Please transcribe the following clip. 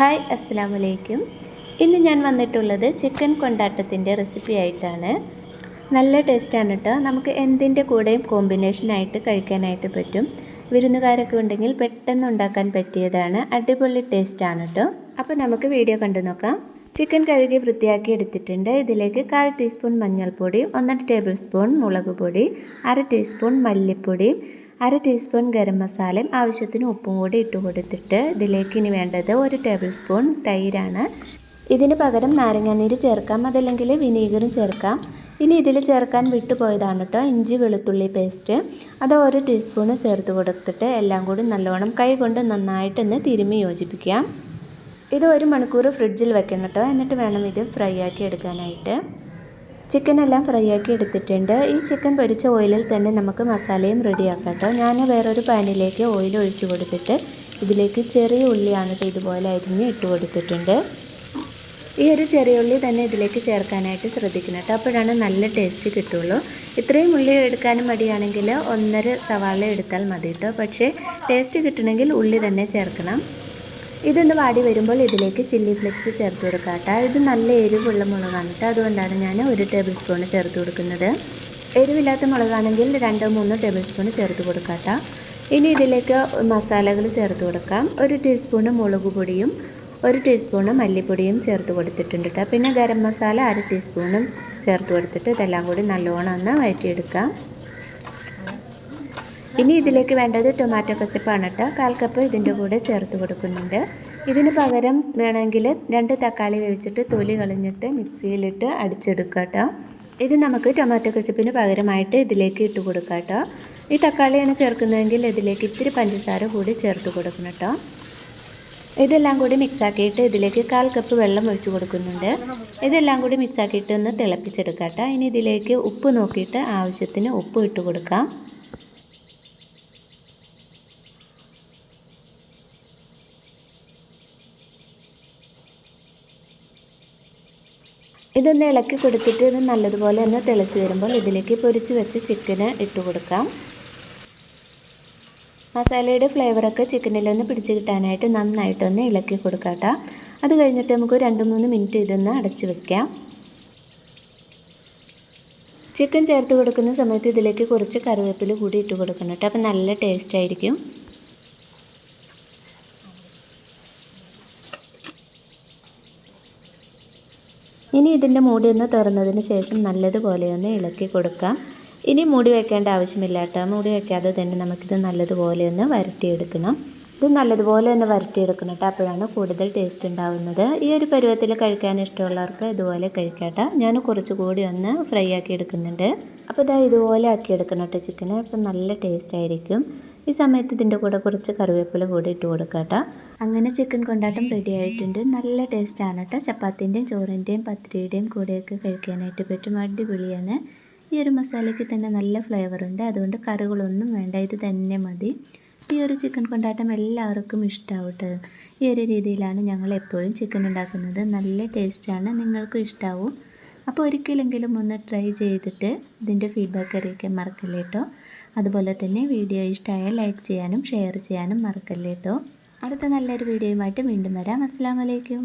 Hi അസ്സാം വലൈക്കും ഇന്ന് ഞാൻ വന്നിട്ടുള്ളത് ചിക്കൻ കൊണ്ടാട്ടത്തിന്റെ റെസിപ്പി ആയിട്ടാണ്. നല്ല ടേസ്റ്റാണ് കേട്ടോ നമുക്ക് എന്തിന്റെ കൂടെയും കോമ്പിനേഷനായിട്ട് കഴിക്കാനായിട്ട് പറ്റും. വിരുന്നുകാരൊക്കെ ഉണ്ടെങ്കിൽ പെട്ടെന്ന് ഉണ്ടാക്കാൻ പറ്റിയതാണ്. അടിപൊളി ടേസ്റ്റാണ് കേട്ടോ അപ്പോൾ നമുക്ക് വീഡിയോ കണ്ടു നോക്കാം. ചിക്കൻ കഴുകി വൃത്തിയാക്കി എടുത്തിട്ടുണ്ട്. ഇതിലേക്ക് കാൽ ടീസ്പൂൺ മഞ്ഞൾപ്പൊടി ഒന്നര ടേബിൾ സ്പൂൺ മുളക് പൊടി അര ടീസ്പൂൺ മല്ലിപ്പൊടി അര ടീസ്പൂൺ ഗരം മസാലയും ആവശ്യത്തിന് ഉപ്പും കൂടി ഇട്ട് കൊടുത്തിട്ട് ഇതിലേക്ക് ഇനി വേണ്ടത് ഒരു ടേബിൾ സ്പൂൺ തൈരാണ്. ഇതിന് പകരം നാരങ്ങാനീര് ചേർക്കാം. അതല്ലെങ്കിൽ വിനീഗറും ചേർക്കാം. ഇനി ഇതിൽ ചേർക്കാൻ വിട്ടുപോയതാണ് കേട്ടോ ഇഞ്ചി വെളുത്തുള്ളി പേസ്റ്റ് അത് ഒരു ടീസ്പൂണ് ചേർത്ത് കൊടുത്തിട്ട് എല്ലാം കൂടി നല്ലോണം കൈ കൊണ്ട് നന്നായിട്ടൊന്ന് തിരുമ്മി യോജിപ്പിക്കാം. ഇത് ഒരു മണിക്കൂർ ഫ്രിഡ്ജിൽ വെക്കണം കേട്ടോ. എന്നിട്ട് വേണം ഇത് ഫ്രൈ ആക്കി എടുക്കാനായിട്ട്. ചിക്കൻ എല്ലാം ഫ്രൈ ആക്കി എടുത്തിട്ടുണ്ട്. ഈ ചിക്കൻ പൊരിച്ച ഓയിലിൽ തന്നെ നമുക്ക് മസാലയും റെഡിയാക്കാം കേട്ടോ. ഞാൻ വേറൊരു പാനിലേക്ക് ഓയിൽ ഒഴിച്ചു കൊടുത്തിട്ട് ഇതിലേക്ക് ചെറിയ ഉള്ളിയാണ് ഇതുപോലെ അരിഞ്ഞ് ഇട്ട് കൊടുത്തിട്ടുണ്ട്. ഈ ഒരു ചെറിയ ഉള്ളി തന്നെ ഇതിലേക്ക് ചേർക്കാനായിട്ട് ശ്രദ്ധിക്കണം കേട്ടോ. അപ്പോഴാണ് നല്ല ടേസ്റ്റ് കിട്ടുള്ളൂ. ഇത്രയും ഉള്ളി എടുക്കാനും മടിയാണെങ്കിൽ ഒന്നര സവാള എടുത്താൽ മതി കേട്ടോ. പക്ഷേ ടേസ്റ്റ് കിട്ടണമെങ്കിൽ ഉള്ളി തന്നെ ചേർക്കണം. ഇതൊന്ന് വാടി വരുമ്പോൾ ഇതിലേക്ക് ചില്ലി ഫ്ലെക്സ് ചേർത്ത് കൊടുക്കാം കേട്ടോ. ഇത് നല്ല എരിവുള്ള മുളകാണ് കേട്ടോ. അതുകൊണ്ടാണ് ഞാൻ ഒരു ടേബിൾ സ്പൂൺ ചേർത്ത് കൊടുക്കുന്നത്. എരിവില്ലാത്ത മുളകാണെങ്കിൽ രണ്ടോ മൂന്നോ ടേബിൾ സ്പൂൺ ചേർത്ത് കൊടുക്കാം കേട്ടോ. ഇനി ഇതിലേക്ക് മസാലകൾ ചേർത്ത് കൊടുക്കാം. ഒരു ടീസ്പൂണ് മുളക് പൊടിയും ഒരു ടീസ്പൂണ് മല്ലിപ്പൊടിയും ചേർത്ത് കൊടുത്തിട്ടുണ്ട് കേട്ടോ. പിന്നെ ഗരം മസാല അര ടീസ്പൂണും ചേർത്ത് കൊടുത്തിട്ട് ഇതെല്ലാം കൂടി നല്ലോണം ഒന്ന് വഴറ്റിയെടുക്കാം. ഇനി ഇതിലേക്ക് വേണ്ടത് ടൊമാറ്റോ കച്ചപ്പാണ് കേട്ടോ കാൽ കപ്പ് ഇതിന്റെ കൂടെ ചേർത്ത് കൊടുക്കുന്നുണ്ട്. ഇതിന് പകരം വേണമെങ്കിൽ രണ്ട് തക്കാളി വേവിച്ചിട്ട് തൊലി കളഞ്ഞിട്ട് മിക്സിയിലിട്ട് അടിച്ചെടുക്കുക കേട്ടോ ഇത് നമുക്ക് ടൊമാറ്റോ കച്ചപ്പിന് പകരമായിട്ട് ഇതിലേക്ക് ഇട്ട് കൊടുക്കുക കേട്ടോ ഈ തക്കാളിയാണ് ചേർക്കുന്നതെങ്കിൽ ഇതിലേക്ക് ഇത്തിരി പഞ്ചസാര കൂടി ചേർത്ത് കൊടുക്കണം കേട്ടോ ഇതെല്ലാം കൂടി മിക്സാക്കിയിട്ട് ഇതിലേക്ക് കാൽ കപ്പ് വെള്ളം ഒഴിച്ച് കൊടുക്കുന്നുണ്ട്. ഇതെല്ലാം കൂടി മിക്സാക്കിയിട്ട് ഒന്ന് തിളപ്പിച്ചെടുക്കാം കേട്ടോ ഇനി ഇതിലേക്ക് ഉപ്പ് നോക്കിയിട്ട് ആവശ്യത്തിന് ഉപ്പ് ഇട്ട് കൊടുക്കാം. ഇതൊന്ന് ഇളക്കി കൊടുത്തിട്ട് ഇത് നല്ലതുപോലെ ഒന്ന് തിളച്ച് വരുമ്പോൾ ഇതിലേക്ക് പൊരിച്ച് വെച്ച് ചിക്കന് ഇട്ട് കൊടുക്കാം. മസാലയുടെ ഫ്ലേവറൊക്കെ ചിക്കനിലൊന്ന് പിടിച്ച് കിട്ടാനായിട്ട് നന്നായിട്ടൊന്ന് ഇളക്കി കൊടുക്കാട്ടോ അത് കഴിഞ്ഞിട്ട് നമുക്ക് രണ്ട് മൂന്ന് മിനിറ്റ് ഇതൊന്ന് അടച്ച് വെക്കാം. ചിക്കൻ ചേർത്ത് കൊടുക്കുന്ന സമയത്ത് ഇതിലേക്ക് കുറച്ച് കറിവേപ്പില കൂടി ഇട്ട് കൊടുക്കണം കേട്ടോ അപ്പം നല്ല ടേസ്റ്റ് ആയിരിക്കും. ഇനി ഇതിന്റെ മൂടി ഒന്ന് തുറന്നതിന് ശേഷം നല്ലതുപോലെ ഒന്ന് ഇളക്കി കൊടുക്കാം. ഇനി മൂടി വെക്കേണ്ട ആവശ്യമില്ല കേട്ടോ. മൂടി വെക്കാതെ തന്നെ നമുക്കിത് നല്ലതുപോലെ ഒന്ന് വരട്ടിയെടുക്കണം. ഇത് നല്ലതുപോലെ ഒന്ന് വരട്ടിയെടുക്കണം കേട്ടോ. അപ്പോഴാണ് കൂടുതൽ ടേസ്റ്റ് ഉണ്ടാവുന്നത്. ഈ ഒരു പരുവത്തിൽ കഴിക്കാൻ ഇഷ്ടമുള്ളവർക്ക് ഇതുപോലെ കഴിക്കാട്ടോ ഞാൻ കുറച്ചുകൂടി ഒന്ന് ഫ്രൈ ആക്കി എടുക്കുന്നുണ്ട്. അപ്പോൾ ഇതാ ഇതുപോലെ ആക്കി എടുക്കണം കേട്ടോ ചിക്കന്. അപ്പം നല്ല ടേസ്റ്റ് ആയിരിക്കും. ഈ സമയത്ത് ഇതിന്റെ കൂടെ കുറച്ച് കറിവേപ്പില കൂടി ഇട്ട് കൊടുക്കാം കേട്ടോ. അങ്ങനെ ചിക്കൻ കൊണ്ടാട്ടം റെഡി ആയിട്ടുണ്ട്. നല്ല ആണ് കേട്ടോ. ചപ്പാത്തിന്റെയും ചോറിന്റെയും പത്തിരിയുടെയും കൂടെയൊക്കെ കഴിക്കാനായിട്ട് പറ്റും. അടിപൊളിയാണ്. ഈ ഒരു മസാലയ്ക്ക് തന്നെ നല്ല ഫ്ലേവർ ഉണ്ട്. അതുകൊണ്ട് കറികളൊന്നും വേണ്ട. ഇത് തന്നെ മതി. ഈ ഒരു ചിക്കൻ കൊണ്ടാട്ടം എല്ലാവർക്കും ഇഷ്ടമാവട്ടെ ഈ ഒരു രീതിയിലാണ് ഞങ്ങൾ എപ്പോഴും ചിക്കൻ ഉണ്ടാക്കുന്നത്. നല്ല ടേസ്റ്റാണ് നിങ്ങൾക്കും ഇഷ്ടമാവും അപ്പോൾ ഒരിക്കലെങ്കിലും ഒന്ന് ട്രൈ ചെയ്തിട്ട് ഇതിന്റെ ഫീഡ്ബാക്ക് അറിയിക്കാൻ മറക്കല്ലേ കേട്ടോ. അതുപോലെ തന്നെ വീഡിയോ ഇഷ്ടമായാൽ ലൈക്ക് ചെയ്യാനും ഷെയർ ചെയ്യാനും മറക്കല്ലേട്ടോ അടുത്ത നല്ലൊരു വീഡിയോയുമായിട്ട് വീണ്ടും വരാം. അസ്സാം വലൈക്കും